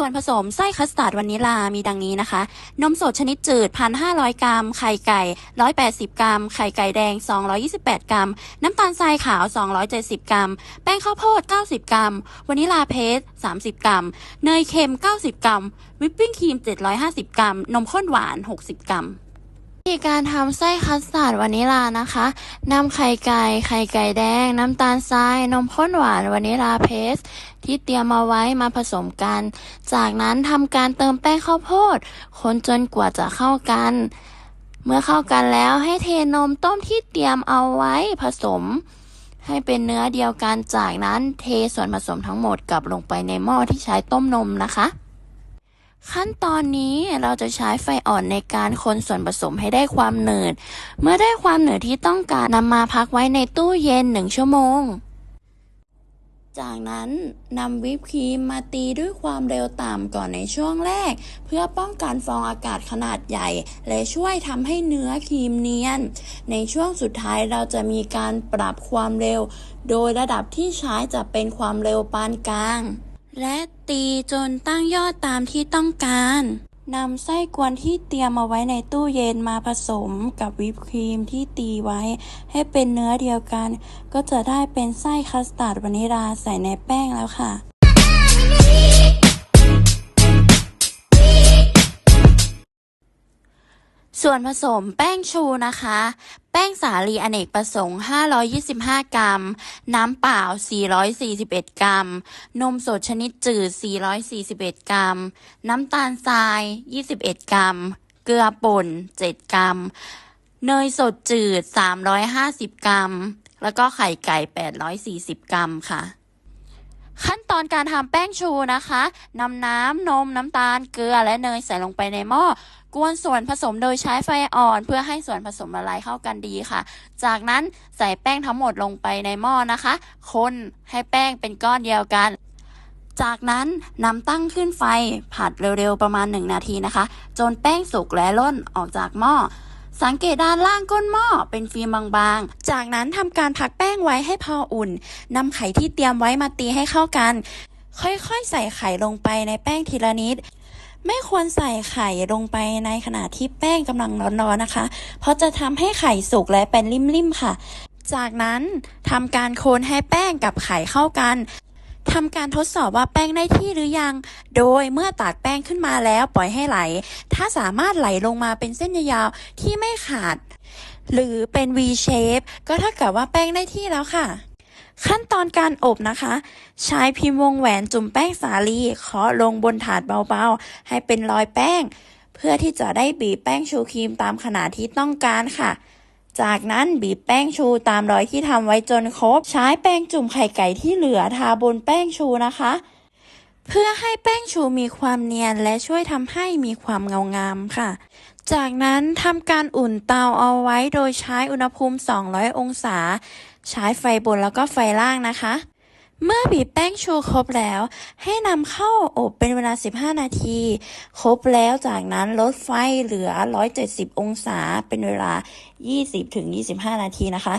่วนผสมไส้คัสตาร์ดวานิลามีดังนี้นะคะ นมสดชนิดจืด 1,500 กรัม ไข่ไก่ 180 กรัม ไข่ไก่แดง 228 กรัม น้ำตาลทรายขาว 270 กรัม แป้งข้าวโพด 90 กรัม วานิลาเพส30 กรัม เนยเค็ม 90 กรัม วิปปิ้งครีม 750 กรัม นมข้นหวาน 60 กรัม ธีการทำไส้คัสตาร์ดวานิลานะคะนำไข่ไก่ ไข่ไก่แดง น้ำตาลทราย นมข้นหวานวานิลาเพสที่เตรียมมาไว้มาผสมกัน จากนั้นทำการเติมแป้งข้าวโพด คนจนกว่าจะเข้ากัน เมื่อเข้ากันแล้วให้เทนมต้มที่เตรียมเอาไว้ผสม ให้เป็นเนื้อเดียวกัน จากนั้นเทส่วนผสมทั้งหมดกลับลงไปในหม้อที่ใช้ต้มนมนะคะ ขั้นตอนนี้เราจะใช้ไฟอ่อนในการคนส่วนผสมให้ได้ความหนืด เมื่อได้ความหนืดที่ต้องการนำมาพักไว้ในตู้เย็นหนึ่งชั่วโมง จากนั้นนำวิปครีมมาตีด้วยความเร็วต่ำก่อนในช่วงแรก เพื่อป้องกันฟองอากาศขนาดใหญ่ และช่วยทำให้เนื้อครีมเนียน ในช่วงสุดท้ายเราจะมีการปรับความเร็ว โดยระดับที่ใช้จะเป็นความเร็วปานกลาง และตีจนตั้งยอดตามที่ต้องการนำไส้กวนที่เตรียมมาไว้ในตู้เย็นมาผสมกับวิปครีมที่ตีไว้ ให้เป็นเนื้อเดียวกัน ก็จะได้เป็นไส้คัสตาร์ดวานิลาใส่ในแป้งแล้วค่ะ ส่วนผสมแป้งชูนะคะ แป้งสาลีอเนกประสงค์ 525 กรัม น้ำเปล่า 441 กรัม นมสดชนิดจืด 441 กรัม น้ำตาลทราย 21 กรัม เกลือป่น 7 กรัม เนยสดจืด 350 กรัม แล้วก็ไข่ไก่ 840 กรัมค่ะขั้นตอนการทำแป้งชูนะคะนำน้ำนมน้ำตาลเกลือและเนยใส่ลงไปในหม้อ กวนส่วนผสมโดยใช้ไฟอ่อน เพื่อให้ส่วนผสมละลายเข้ากันดีค่ะ จากนั้นใส่แป้งทั้งหมดลงไปในหม้อนะคะ คนให้แป้งเป็นก้อนเดียวกัน จากนั้นนำตั้งขึ้นไฟผัดเร็วๆประมาณ 1 นาทีนะคะ จนแป้งสุกและล่นออกจากหม้อสังเกตด้านล่างก้นหม้อเป็นฟิล์มบางๆ จากนั้นทำการพักแป้งไว้ให้พออุ่นนำไข่ที่เตรียมไว้มาตีให้เข้ากัน ค่อยๆ ใส่ไข่ลงไปในแป้งทีละนิด ไม่ควรใส่ไข่ลงไปในขณะที่แป้งกำลังร้อนๆนะคะ เพราะจะทำให้ไข่สุกและเป็นริ่มๆค่ะ จากนั้นทำการโคนให้แป้งกับไข่เข้ากันทำการทดสอบว่าแป้งได้ที่หรือยัง โดยเมื่อตากแป้งขึ้นมาแล้วปล่อยให้ไหล ถ้าสามารถไหลลงมาเป็นเส้นยาวๆที่ไม่ขาด หรือเป็น V shape ก็เท่ากับว่าแป้งได้ที่แล้วค่ะ ขั้นตอนการอบนะคะ ใช้พิมพ์วงแหวนจุ่มแป้งสาลีเคาะลงบนถาดเบาๆ ให้เป็นรอยแป้ง เพื่อที่จะได้บีบแป้งชูครีมตามขนาดที่ต้องการค่ะ จากนั้นบีบแป้งชูตามรอยที่ทำไว้จนครบ ใช้แป้งจุ่มไข่ไก่ที่เหลือทาบนแป้งชูนะคะ เพื่อให้แป้งชูมีความเนียนและช่วยทำให้มีความเงางามค่ะจากนั้นทำการอุ่นเตาเอาไว้โดยใช้อุณหภูมิ 200 องศา ใช้ไฟบนแล้วก็ไฟล่างนะคะ เมื่อบีบแป้งชูครบแล้ว ให้นำเข้าอบเป็นเวลา 15 นาที ครบแล้วจากนั้นลดไฟเหลือ 170 องศาเป็นเวลา 20-25 นาทีนะคะ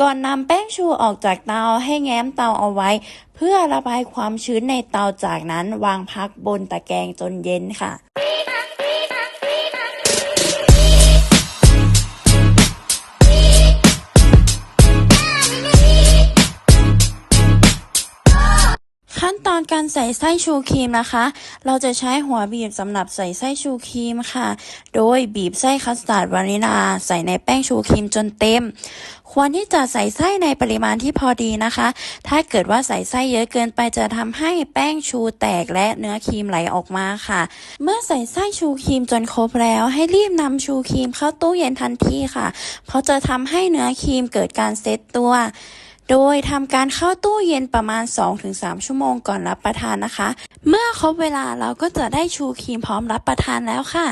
ก่อนนำแป้งชูออกจากเตาให้แง้มเตาเอาไว้ เพื่อระบายความชื้นในเตาจากนั้นวางพักบนตะแกรงจนเย็นค่ะ ขั้นตอนการใส่ไส้ชูครีมนะคะ เราจะใช้หัวบีบสำหรับใส่ไส้ชูครีมค่ะ โดยบีบไส้คัสตาร์ดวานิลา ใส่ในแป้งชูครีมจนเต็ม ควรที่จะใส่ไส้ในปริมาณที่พอดีนะคะ ถ้าเกิดว่าใส่ไส้เยอะเกินไปจะทำให้แป้งชูแตกและเนื้อครีมไหลออกมาค่ะ เมื่อใส่ไส้ชูครีมจนครบแล้ว ให้รีบนำชูครีมเข้าตู้เย็นทันทีค่ะ เพราะจะทำให้เนื้อครีมเกิดการเซตตัว โดยทำการเข้าตู้เย็นประมาณ 2-3 ชั่วโมงก่อนรับประทานนะคะ เมื่อครบเวลาเราก็จะได้ชูครีมพร้อมรับประทานแล้วค่ะ